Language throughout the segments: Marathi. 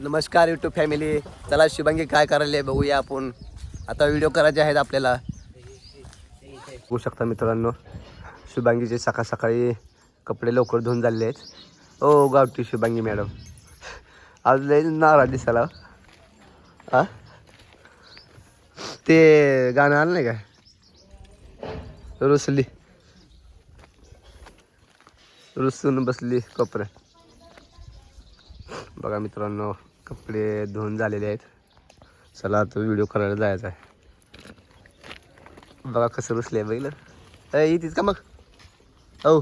नमस्कार युट्यूब फॅमिली चला शुभांगी काय करायला बघूया आपण. आता व्हिडिओ करायचे आहेत आपल्याला. बघू शकता मित्रांनो शुभांगीचे सकाळ सकाळी कपडे लवकर धुवून झालेले आहेत. ओ गावठी शुभांगी मॅडम आज लय नाराज दिसायला हो. आ? ते गाणं आलं नाही काय? रुसली. रुसून बसली कपडे. बघा मित्रांनो. कपडे धुवून झालेले आहेत. चला आता व्हिडिओ करायला जायचा आहे. बघा कसं रुसले बघितलं अय येतीस का मग? औ.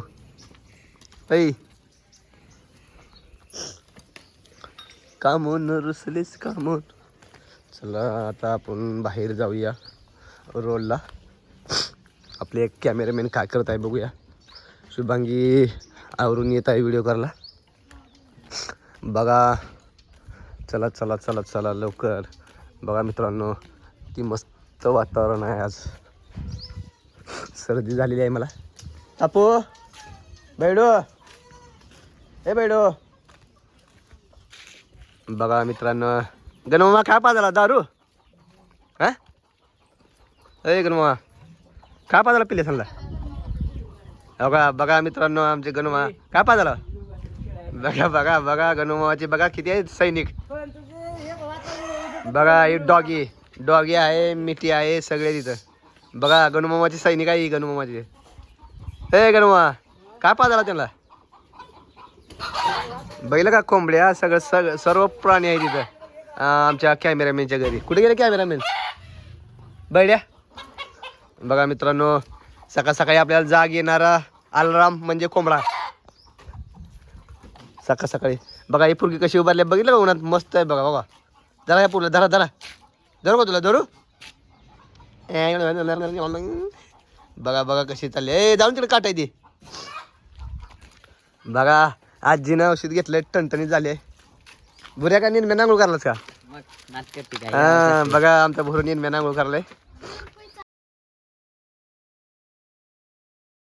ऐ. कामून रुसलीस कामून चला आता आपण बाहेर जाऊया रोडला. आपले एक कॅमेरामॅन काय करत आहे बघूया. शुभांगी आवरून येत आहे व्हिडिओ करायला. बघा चला चला चला चला लवकर. बघा मित्रांनो ती मस्त वातावरण आहे आज. सर्दी झालेली आहे मला. तापो बैडो. ए बैडो. बघा मित्रांनो गणमामा काय पाजाला दारू. हा? ए गणमामा काय पाजाला पिले सांगला बघा बघा मित्रांनो आमचे गणमा. काय पाजाला. बघा बघा बघा गणुमावाचे बघा किती आहेत सैनिक. बघा हे डॉगी डॉगी आहे मिठी आहे सगळे तिथं. बघा गणुमामाचे सैनिक आहे गणमामाचे हे गणमा काय पाजाला त्यांना? बघितलं का कोंबड्या सगळं सग सर्व प्राणी आहे तिथं. आमच्या कॅमेरामॅनच्या घरी. कुठे गेले कॅमेरामॅन? बैड्या? बघा मित्रांनो सकाळ सकाळी आपल्याला जाग येणारा अलाराम म्हणजे कोंबडा. सकाळ सकाळी. बघा ही फुलकी कशी उभारली बघितलं का उन्हात? मस्त आहे बघा बघा. जरा या पुढलं धरा धरा धरू का तुला? धरू? बघा बघा कशी चालली ए जाऊन तिकडे काटाय ती. बघा आजीनं औषध घेतलंय टणटणीत झाले बुऱ्या का निर्म्या नांगूळ करलास का? हा बघा आमचा भरून निर्म्या नांगूळ करलाय